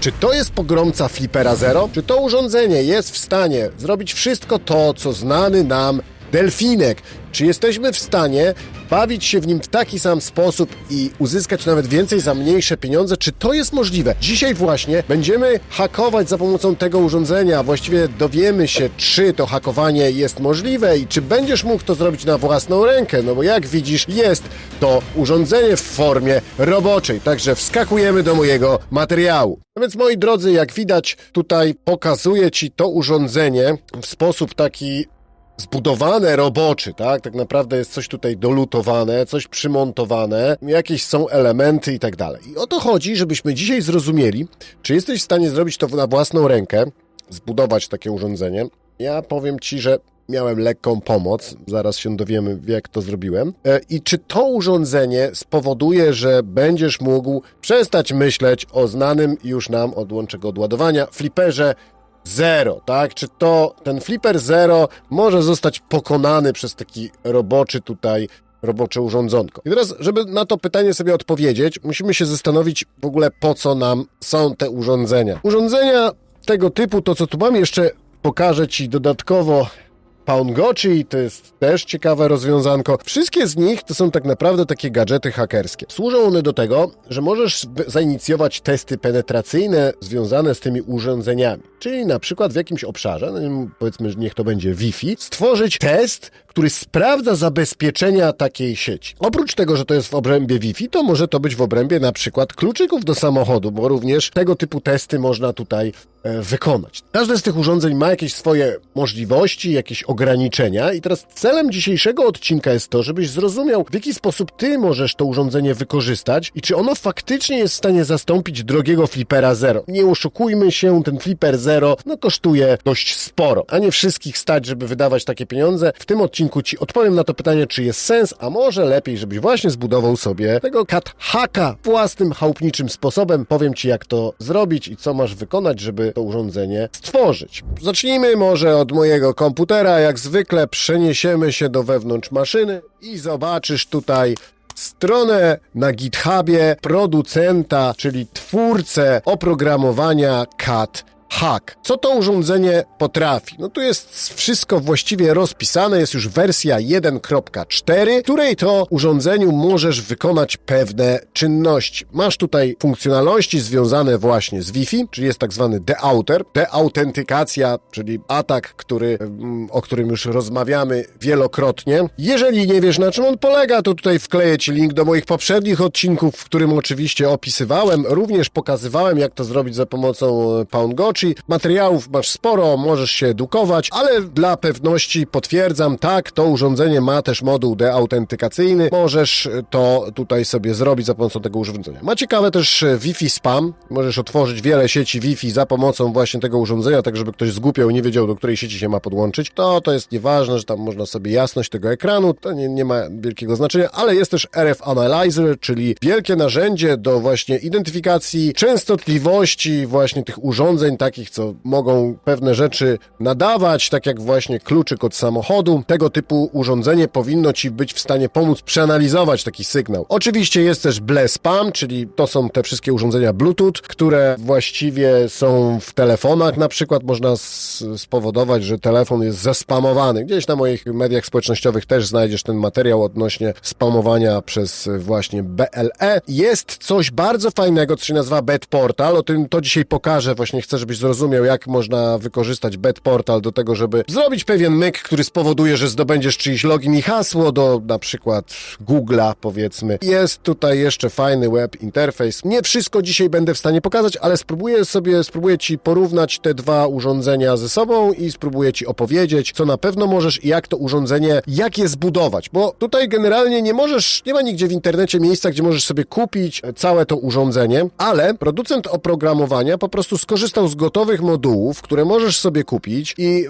Czy to jest pogromca Flipera Zero? Czy to urządzenie jest w stanie zrobić wszystko to, co znany nam delfinek? Czy jesteśmy w stanie bawić się w nim w taki sam sposób i uzyskać nawet więcej za mniejsze pieniądze? Czy to jest możliwe? Dzisiaj właśnie będziemy hakować za pomocą tego urządzenia, właściwie dowiemy się, czy to hakowanie jest możliwe i czy będziesz mógł to zrobić na własną rękę. No bo jak widzisz, jest to urządzenie w formie roboczej, także wskakujemy do mojego materiału. No więc moi drodzy, jak widać, tutaj pokazuję Ci to urządzenie w sposób taki zbudowane roboczy, tak? Tak naprawdę jest coś tutaj dolutowane, coś przymontowane, jakieś są elementy i tak dalej. I o to chodzi, żebyśmy dzisiaj zrozumieli, czy jesteś w stanie zrobić to na własną rękę, zbudować takie urządzenie. Ja powiem Ci, że miałem lekką pomoc, zaraz się dowiemy, jak to zrobiłem. E, I czy to urządzenie spowoduje, że będziesz mógł przestać myśleć o znanym już nam, odłączę go od ładowania, fliperze Zero, tak? Czy to ten Flipper Zero może zostać pokonany przez taki roboczy tutaj, robocze urządzonko? I teraz, żeby na to pytanie sobie odpowiedzieć, musimy się zastanowić w ogóle po co nam są te urządzenia. Urządzenia tego typu, to co tu mam jeszcze pokażę Ci dodatkowo Paungochi to jest też ciekawe rozwiązanko. Wszystkie z nich to są tak naprawdę takie gadżety hakerskie. Służą one do tego, że możesz zainicjować testy penetracyjne związane z tymi urządzeniami. Czyli na przykład w jakimś obszarze, no powiedzmy, że niech to będzie Wi-Fi, stworzyć test, który sprawdza zabezpieczenia takiej sieci. Oprócz tego, że to jest w obrębie Wi-Fi, to może to być w obrębie na przykład kluczyków do samochodu, bo również tego typu testy można tutaj e, wykonać. Każde z tych urządzeń ma jakieś swoje możliwości, jakieś ograniczenia i teraz celem dzisiejszego odcinka jest to, żebyś zrozumiał, w jaki sposób ty możesz to urządzenie wykorzystać i czy ono faktycznie jest w stanie zastąpić drogiego Flipera Zero. Nie oszukujmy się, ten Flipper Zero no kosztuje dość sporo, a nie wszystkich stać, żeby wydawać takie pieniądze. W tym odcinku ci odpowiem na to pytanie, czy jest sens, a może lepiej, żebyś właśnie zbudował sobie tego cat haka własnym, chałupniczym sposobem. Powiem ci, jak to zrobić i co masz wykonać, żeby to urządzenie stworzyć. Zacznijmy może od mojego komputera. Jak zwykle przeniesiemy się do wewnątrz maszyny i zobaczysz tutaj stronę na GitHubie producenta, czyli twórcę oprogramowania CAT Hack. Co to urządzenie potrafi? No tu jest wszystko właściwie rozpisane, jest już wersja 1.4, w której to urządzeniu możesz wykonać pewne czynności. Masz tutaj funkcjonalności związane właśnie z Wi-Fi, czyli jest tak zwany deauter, deautentykacja, czyli atak, który, mm, o którym już rozmawiamy wielokrotnie. Jeżeli nie wiesz na czym on polega, to tutaj wkleję Ci link do moich poprzednich odcinków, w którym oczywiście opisywałem, również pokazywałem jak to zrobić za pomocą PoundGo, czyli materiałów masz sporo, możesz się edukować, ale dla pewności potwierdzam, tak, to urządzenie ma też moduł deautentykacyjny, możesz to tutaj sobie zrobić za pomocą tego urządzenia. Ma ciekawe też Wi-Fi spam, możesz otworzyć wiele sieci Wi-Fi za pomocą właśnie tego urządzenia, tak żeby ktoś zgłupiał i nie wiedział, do której sieci się ma podłączyć. To, to jest nieważne, że tam można sobie jasność tego ekranu, to nie, nie ma wielkiego znaczenia, ale jest też RF Analyzer, czyli wielkie narzędzie do właśnie identyfikacji częstotliwości właśnie tych urządzeń, tak takich, co mogą pewne rzeczy nadawać, tak jak właśnie kluczyk od samochodu. Tego typu urządzenie powinno Ci być w stanie pomóc przeanalizować taki sygnał. Oczywiście jest też BLESPAM, czyli to są te wszystkie urządzenia Bluetooth, które właściwie są w telefonach. Na przykład można spowodować, że telefon jest zespamowany. Gdzieś na moich mediach społecznościowych też znajdziesz ten materiał odnośnie spamowania przez właśnie BLE. Jest coś bardzo fajnego, co się nazywa BET Portal. O tym to dzisiaj pokażę. Właśnie chcę, żebyś zrozumiał, jak można wykorzystać Bet Portal do tego, żeby zrobić pewien myk, który spowoduje, że zdobędziesz czyjś login i hasło do na przykład Google'a, powiedzmy. Jest tutaj jeszcze fajny web interfejs. Nie wszystko dzisiaj będę w stanie pokazać, ale spróbuję sobie, spróbuję Ci porównać te dwa urządzenia ze sobą i spróbuję Ci opowiedzieć, co na pewno możesz i jak to urządzenie, jak je zbudować, bo tutaj generalnie nie możesz, nie ma nigdzie w internecie miejsca, gdzie możesz sobie kupić całe to urządzenie, ale producent oprogramowania po prostu skorzystał z gotowości gotowych modułów, które możesz sobie kupić i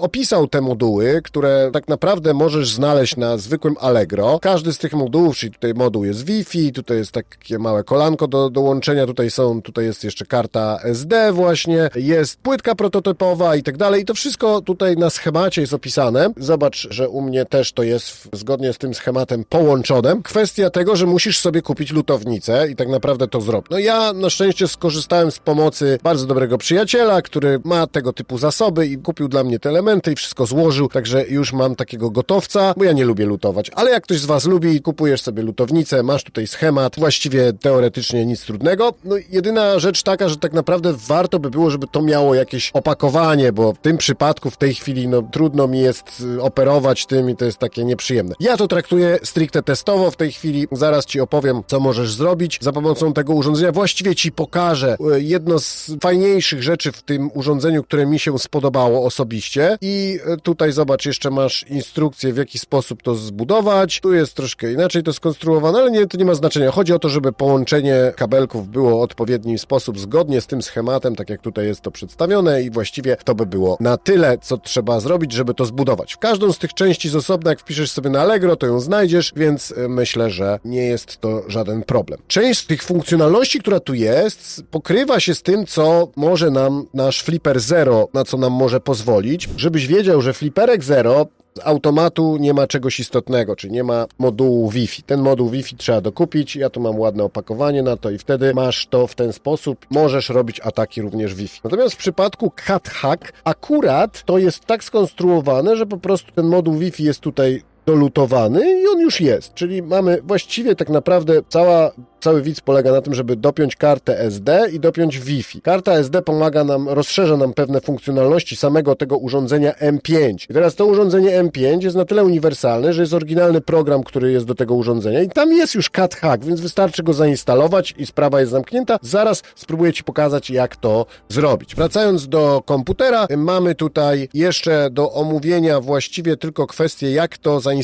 opisał te moduły, które tak naprawdę możesz znaleźć na zwykłym Allegro. Każdy z tych modułów, czyli tutaj moduł jest Wi-Fi, tutaj jest takie małe kolanko do dołączenia, tutaj są, tutaj jest jeszcze karta SD właśnie, jest płytka prototypowa i tak dalej i to wszystko tutaj na schemacie jest opisane. Zobacz, że u mnie też to jest zgodnie z tym schematem połączone. Kwestia tego, że musisz sobie kupić lutownicę i tak naprawdę to zrobić. No ja na szczęście skorzystałem z pomocy bardzo dobrego przyjaciela, który ma tego typu zasoby i kupił dla mnie te elementy i wszystko złożył, także już mam takiego gotowca, bo ja nie lubię lutować. Ale jak ktoś z Was lubi, kupujesz sobie lutownicę, masz tutaj schemat, właściwie teoretycznie nic trudnego. No jedyna rzecz taka, że tak naprawdę warto by było, żeby to miało jakieś opakowanie, bo w tym przypadku w tej chwili no trudno mi jest y, operować tym i to jest takie nieprzyjemne. Ja to traktuję stricte testowo w tej chwili. Zaraz Ci opowiem, co możesz zrobić za pomocą tego urządzenia. Właściwie Ci pokażę y, jedno z fajniejszych rzeczy w tym urządzeniu, które mi się spodobało osobiście. I y, tutaj zobacz, jeszcze masz instrukcję, w jaki sposób to zbudować. Tu jest troszkę inaczej to skonstruowane, ale nie, to nie ma znaczenia. Chodzi o to, żeby połączenie kabelków było w odpowiedni sposób, zgodnie z tym schematem, tak jak tutaj jest to przedstawione i właściwie to by było na tyle, co trzeba zrobić, żeby to zbudować. W każdą z tych części z osobna, jak wpiszesz sobie na Allegro, to ją znajdziesz, więc y, myślę, że nie jest to żaden problem. Część z tych funkcjonalności, która tu jest, pokrywa się z tym, co może nam nasz Flipper Zero, na co nam może pozwolić. Żebyś wiedział, że Flipperek Zero z automatu nie ma czegoś istotnego, czyli nie ma modułu Wi-Fi. Ten moduł Wi-Fi trzeba dokupić, ja tu mam ładne opakowanie na to i wtedy masz to w ten sposób, możesz robić ataki również Wi-Fi. Natomiast w przypadku Cat Hack akurat to jest tak skonstruowane, że po prostu ten moduł Wi-Fi jest tutaj dolutowany i on już jest, czyli mamy właściwie tak naprawdę cała Cały widz polega na tym, żeby dopiąć kartę SD i dopiąć Wi-Fi. Karta SD pomaga nam, rozszerza nam pewne funkcjonalności samego tego urządzenia M5. I teraz to urządzenie M5 jest na tyle uniwersalne, że jest oryginalny program, który jest do tego urządzenia i tam jest już cat hack, więc wystarczy go zainstalować i sprawa jest zamknięta. Zaraz spróbuję Ci pokazać, jak to zrobić. Wracając do komputera, mamy tutaj jeszcze do omówienia właściwie tylko kwestię, jak to zainstalować,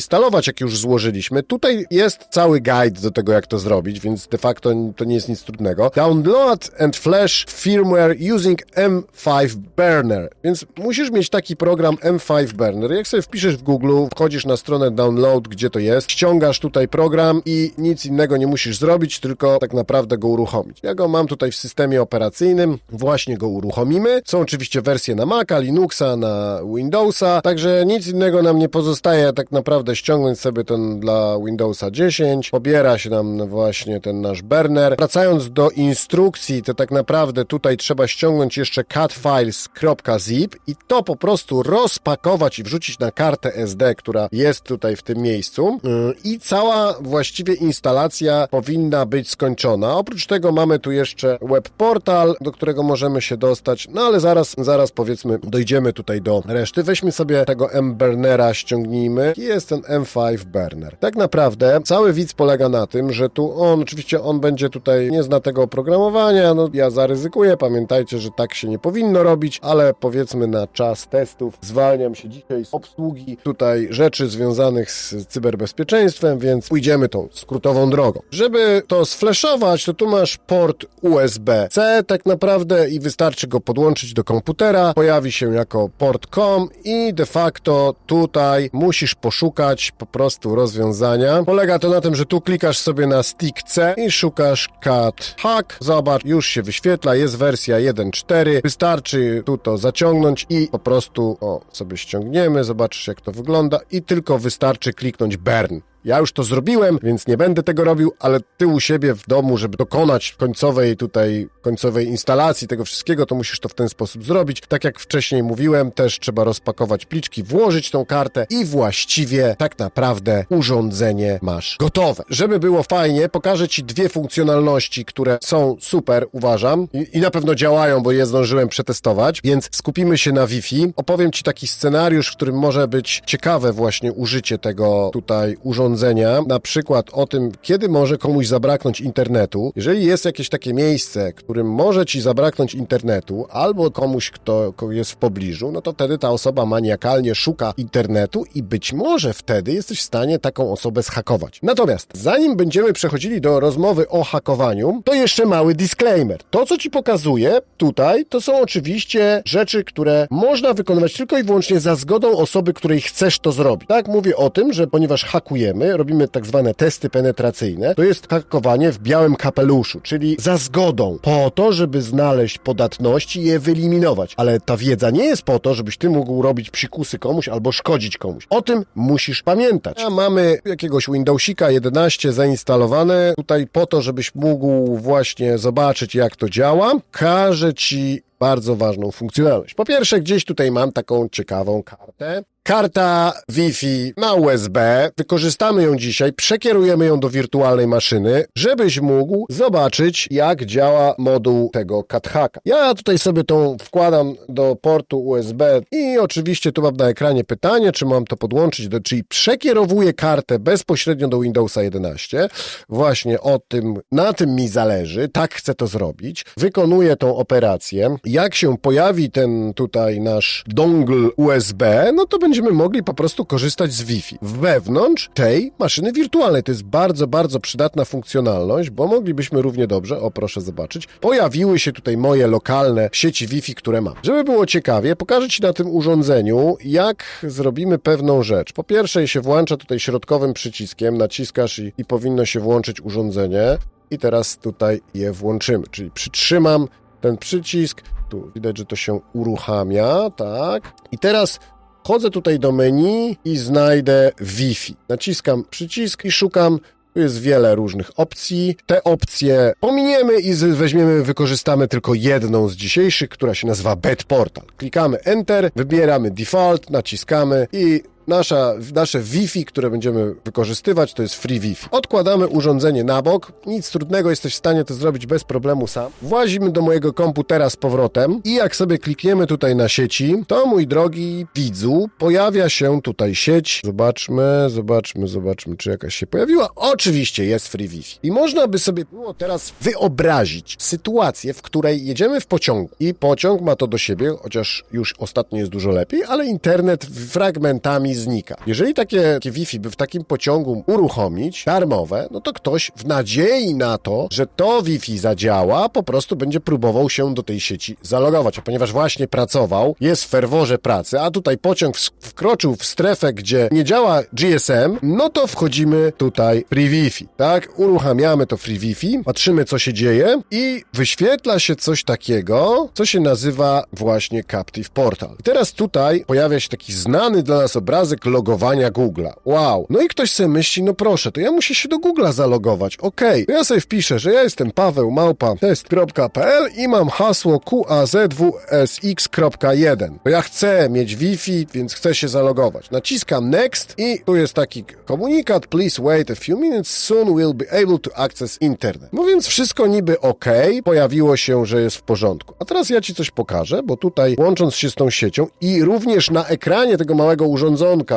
jak już złożyliśmy. Tutaj jest cały guide do tego, jak to zrobić, więc de facto to nie jest nic trudnego. Download and flash firmware using M5 Burner. Więc musisz mieć taki program M5 Burner. Jak sobie wpiszesz w Google, wchodzisz na stronę download, gdzie to jest, ściągasz tutaj program i nic innego nie musisz zrobić, tylko tak naprawdę go uruchomić. Ja go mam tutaj w systemie operacyjnym, właśnie go uruchomimy. Są oczywiście wersje na Maca, Linuxa, na Windowsa, także nic innego nam nie pozostaje tak naprawdę ściągnąć sobie ten dla Windowsa 10. Pobiera się nam właśnie ten nasz burner. Wracając do instrukcji, to tak naprawdę tutaj trzeba ściągnąć jeszcze catfiles.zip i to po prostu rozpakować i wrzucić na kartę SD, która jest tutaj w tym miejscu. Yy, I cała właściwie instalacja powinna być skończona. Oprócz tego mamy tu jeszcze web portal, do którego możemy się dostać, no ale zaraz, zaraz powiedzmy dojdziemy tutaj do reszty. Weźmy sobie tego M-burnera, ściągnijmy jest ten M5 burner. Tak naprawdę cały widz polega na tym, że tu on, oczywiście on będzie tutaj, nie zna tego oprogramowania, no ja zaryzykuję, pamiętajcie, że tak się nie powinno robić, ale powiedzmy na czas testów zwalniam się dzisiaj z obsługi tutaj rzeczy związanych z cyberbezpieczeństwem, więc pójdziemy tą skrótową drogą. Żeby to sflashować, to tu masz port USB-C tak naprawdę i wystarczy go podłączyć do komputera, pojawi się jako port COM i de facto tutaj musisz poszukać po prostu rozwiązania. Polega to na tym, że tu klikasz sobie na stick C i szukasz cat hack. Zobacz, już się wyświetla, jest wersja 1.4. Wystarczy tu to zaciągnąć i po prostu o, sobie ściągniemy, zobaczysz jak to wygląda i tylko wystarczy kliknąć burn. Ja już to zrobiłem, więc nie będę tego robił, ale ty u siebie w domu, żeby dokonać końcowej tutaj, końcowej instalacji tego wszystkiego, to musisz to w ten sposób zrobić. Tak jak wcześniej mówiłem, też trzeba rozpakować pliczki, włożyć tą kartę i właściwie tak naprawdę urządzenie masz gotowe. Żeby było fajnie, pokażę ci dwie funkcjonalności, które są super, uważam, i, i na pewno działają, bo je zdążyłem przetestować, więc skupimy się na Wi-Fi. Opowiem ci taki scenariusz, w którym może być ciekawe właśnie użycie tego tutaj urządzenia urządzenia, na przykład o tym, kiedy może komuś zabraknąć internetu. Jeżeli jest jakieś takie miejsce, którym może ci zabraknąć internetu, albo komuś, kto jest w pobliżu, no to wtedy ta osoba maniakalnie szuka internetu i być może wtedy jesteś w stanie taką osobę zhakować. Natomiast zanim będziemy przechodzili do rozmowy o hakowaniu, to jeszcze mały disclaimer. To, co ci pokazuję tutaj, to są oczywiście rzeczy, które można wykonywać tylko i wyłącznie za zgodą osoby, której chcesz to zrobić. Tak, mówię o tym, że ponieważ hakujemy, robimy tak zwane testy penetracyjne, to jest hakowanie w białym kapeluszu, czyli za zgodą, po to, żeby znaleźć podatności i je wyeliminować. Ale ta wiedza nie jest po to, żebyś ty mógł robić psikusy komuś albo szkodzić komuś. O tym musisz pamiętać. A mamy jakiegoś Windowsika 11 zainstalowane tutaj po to, żebyś mógł właśnie zobaczyć, jak to działa. Każę ci bardzo ważną funkcjonalność. Po pierwsze, gdzieś tutaj mam taką ciekawą kartę. Karta Wi-Fi na USB. Wykorzystamy ją dzisiaj, przekierujemy ją do wirtualnej maszyny, żebyś mógł zobaczyć, jak działa moduł tego CatHacka. Ja tutaj sobie tą wkładam do portu USB i oczywiście tu mam na ekranie pytanie, czy mam to podłączyć, do, czyli przekierowuję kartę bezpośrednio do Windowsa 11. Właśnie o tym, na tym mi zależy, tak chcę to zrobić. Wykonuję tą operację. Jak się pojawi ten tutaj nasz dongle USB, no to będziemy mogli po prostu korzystać z Wi-Fi wewnątrz tej maszyny wirtualnej. To jest bardzo, bardzo przydatna funkcjonalność, bo moglibyśmy równie dobrze, o proszę zobaczyć, pojawiły się tutaj moje lokalne sieci Wi-Fi, które mam. Żeby było ciekawie, pokażę Ci na tym urządzeniu, jak zrobimy pewną rzecz. Po pierwsze się włącza tutaj środkowym przyciskiem, naciskasz i, i powinno się włączyć urządzenie. I teraz tutaj je włączymy, czyli przytrzymam ten przycisk, tu widać, że to się uruchamia, tak. I teraz Wchodzę tutaj do menu i znajdę Wi-Fi. Naciskam przycisk i szukam. Tu jest wiele różnych opcji. Te opcje pominiemy i weźmiemy, wykorzystamy tylko jedną z dzisiejszych, która się nazywa Bed Portal. Klikamy Enter, wybieramy Default, naciskamy i Nasza, nasze Wi-Fi, które będziemy wykorzystywać, to jest Free Wi-Fi. Odkładamy urządzenie na bok. Nic trudnego, jesteś w stanie to zrobić bez problemu sam. Włazimy do mojego komputera z powrotem i jak sobie klikniemy tutaj na sieci, to mój drogi widzu, pojawia się tutaj sieć. Zobaczmy, zobaczmy, zobaczmy, czy jakaś się pojawiła. Oczywiście jest Free Wi-Fi. I można by sobie było teraz wyobrazić sytuację, w której jedziemy w pociągu i pociąg ma to do siebie, chociaż już ostatnio jest dużo lepiej, ale internet fragmentami znika. Jeżeli takie, takie Wi-Fi by w takim pociągu uruchomić, darmowe, no to ktoś w nadziei na to, że to Wi-Fi zadziała, po prostu będzie próbował się do tej sieci zalogować. A ponieważ właśnie pracował, jest w ferworze pracy, a tutaj pociąg wkroczył w strefę, gdzie nie działa GSM, no to wchodzimy tutaj Free Wi-Fi, tak? Uruchamiamy to Free Wi-Fi, patrzymy co się dzieje i wyświetla się coś takiego, co się nazywa właśnie Captive Portal. I teraz tutaj pojawia się taki znany dla nas obrazek logowania Google'a. Wow. No i ktoś sobie myśli, no proszę, to ja muszę się do Google'a zalogować. Okej, to ja sobie wpiszę, że ja jestem Paweł Małpa test.pl i mam hasło QAZWSX.1. To ja chcę mieć Wi-Fi, więc chcę się zalogować. Naciskam Next i tu jest taki komunikat, please wait a few minutes, soon we'll be able to access internet. No więc wszystko niby ok, pojawiło się, że jest w porządku. A teraz ja Ci coś pokażę, bo tutaj łącząc się z tą siecią i również na ekranie tego małego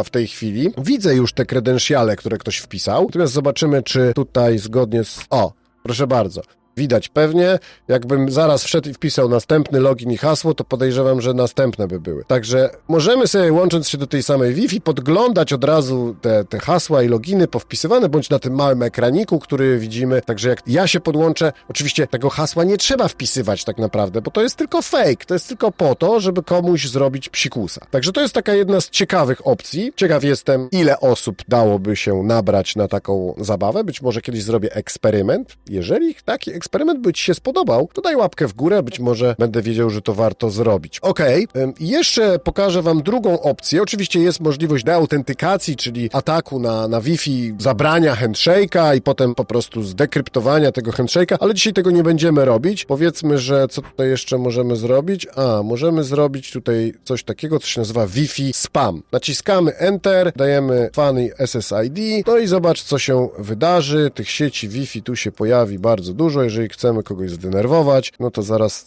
w tej chwili widzę już te kredensiale, które ktoś wpisał. Natomiast zobaczymy, czy tutaj zgodnie z... O, proszę bardzo. Widać pewnie, jakbym zaraz wszedł i wpisał następny login i hasło, to podejrzewam, że następne by były. Także możemy sobie, łącząc się do tej samej Wi-Fi, podglądać od razu te, te hasła i loginy powpisywane, bądź na tym małym ekraniku, który widzimy. Także jak ja się podłączę, oczywiście tego hasła nie trzeba wpisywać tak naprawdę, bo to jest tylko fake, to jest tylko po to, żeby komuś zrobić psikusa. Także to jest taka jedna z ciekawych opcji. Ciekaw jestem, ile osób dałoby się nabrać na taką zabawę. Być może kiedyś zrobię eksperyment. Jeżeli taki eksperyment by Ci się spodobał, to daj łapkę w górę, być może będę wiedział, że to warto zrobić. I jeszcze pokażę Wam drugą opcję. Oczywiście jest możliwość deautentykacji, czyli ataku na, na Wi-Fi, zabrania handshake'a i potem po prostu zdekryptowania tego handshake'a, ale dzisiaj tego nie będziemy robić. Powiedzmy, że co tutaj jeszcze możemy zrobić? A, możemy zrobić tutaj coś takiego, co się nazywa Wi-Fi spam. Naciskamy Enter, dajemy funny SSID, no i zobacz, co się wydarzy. Tych sieci Wi-Fi tu się pojawi bardzo dużo. Jeżeli jeżeli chcemy kogoś zdenerwować, no to zaraz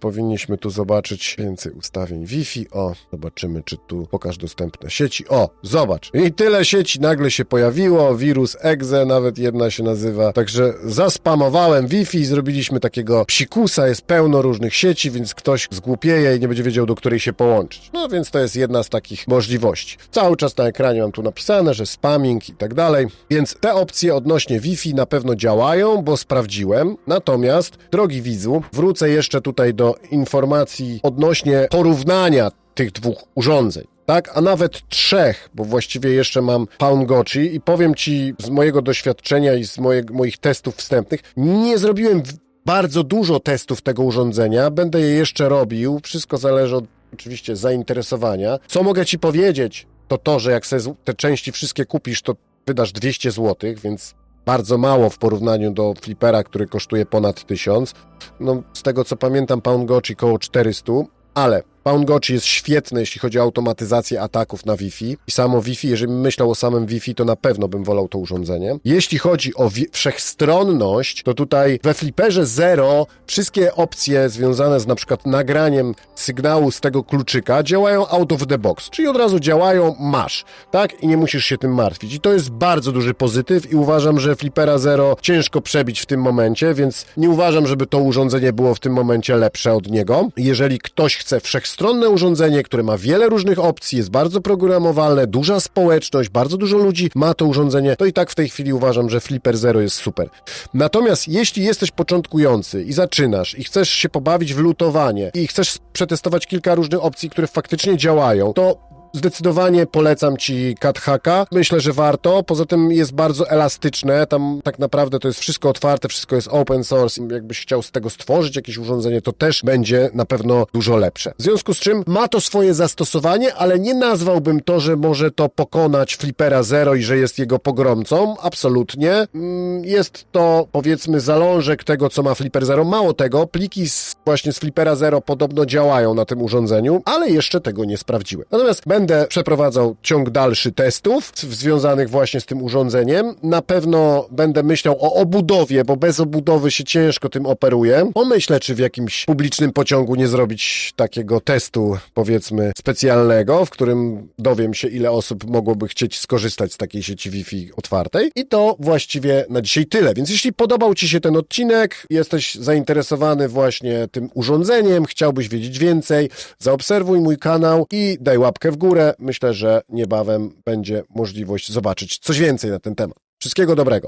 powinniśmy tu zobaczyć więcej ustawień Wi-Fi. O, zobaczymy, czy tu pokaż dostępne sieci. O, zobacz. I tyle sieci nagle się pojawiło. Wirus Exe, nawet jedna się nazywa. Także zaspamowałem Wi-Fi, zrobiliśmy takiego psikusa, jest pełno różnych sieci, więc ktoś zgłupieje i nie będzie wiedział, do której się połączyć. No więc to jest jedna z takich możliwości. Cały czas na ekranie mam tu napisane, że spamming i tak dalej. Więc te opcje odnośnie Wi-Fi na pewno działają, bo sprawdziłem. Natomiast, drogi widzu, wrócę jeszcze tutaj do informacji odnośnie porównania tych dwóch urządzeń. Tak, a nawet trzech, bo właściwie jeszcze mam Poundgochi i powiem Ci z mojego doświadczenia i z moje, moich testów wstępnych, nie zrobiłem bardzo dużo testów tego urządzenia, będę je jeszcze robił, wszystko zależy od oczywiście zainteresowania. Co mogę Ci powiedzieć, to to, że jak sobie te części wszystkie kupisz, to wydasz 200 zł, więc bardzo mało w porównaniu do flipera, który kosztuje ponad 1000. No, z tego co pamiętam, Poundgochi koło 400, ale Poundgochi jest świetny, jeśli chodzi o automatyzację ataków na Wi-Fi. I samo Wi-Fi, jeżeli myślał o samym Wi-Fi, to na pewno bym wolał to urządzenie. Jeśli chodzi o wszechstronność, to tutaj we Flipperze Zero wszystkie opcje związane z na przykład nagraniem sygnału z tego kluczyka działają out of the box, czyli od razu działają, masz, tak? I nie musisz się tym martwić. I to jest bardzo duży pozytyw i uważam, że Flippera Zero ciężko przebić w tym momencie, więc nie uważam, żeby to urządzenie było w tym momencie lepsze od niego. Jeżeli ktoś chce wszechstronne urządzenie, które ma wiele różnych opcji, jest bardzo programowalne, duża społeczność, bardzo dużo ludzi ma to urządzenie, to i tak w tej chwili uważam, że Flipper Zero jest super. Natomiast jeśli jesteś początkujący i zaczynasz i chcesz się pobawić w lutowanie i chcesz przetestować kilka różnych opcji, które faktycznie działają, to Zdecydowanie polecam Ci CatHacka. Myślę, że warto. Poza tym jest bardzo elastyczne. Tam tak naprawdę to jest wszystko otwarte, wszystko jest open source. Jakbyś chciał z tego stworzyć jakieś urządzenie, to też będzie na pewno dużo lepsze. W związku z czym ma to swoje zastosowanie, ale nie nazwałbym to, że może to pokonać Flippera Zero i że jest jego pogromcą. Absolutnie. Mm, Jest to powiedzmy zalążek tego, co ma Flipper Zero. Mało tego, pliki z, właśnie z Flippera Zero podobno działają na tym urządzeniu, ale jeszcze tego nie sprawdziłem. Natomiast będę przeprowadzał ciąg dalszy testów związanych właśnie z tym urządzeniem. Na pewno będę myślał o obudowie, bo bez obudowy się ciężko tym operuje. Pomyślę, czy w jakimś publicznym pociągu nie zrobić takiego testu, powiedzmy, specjalnego, w którym dowiem się, ile osób mogłoby chcieć skorzystać z takiej sieci Wi-Fi otwartej. I to właściwie na dzisiaj tyle. Więc jeśli podobał Ci się ten odcinek, jesteś zainteresowany właśnie tym urządzeniem, chciałbyś wiedzieć więcej, zaobserwuj mój kanał i daj łapkę w górę. Myślę, że niebawem będzie możliwość zobaczyć coś więcej na ten temat. Wszystkiego dobrego.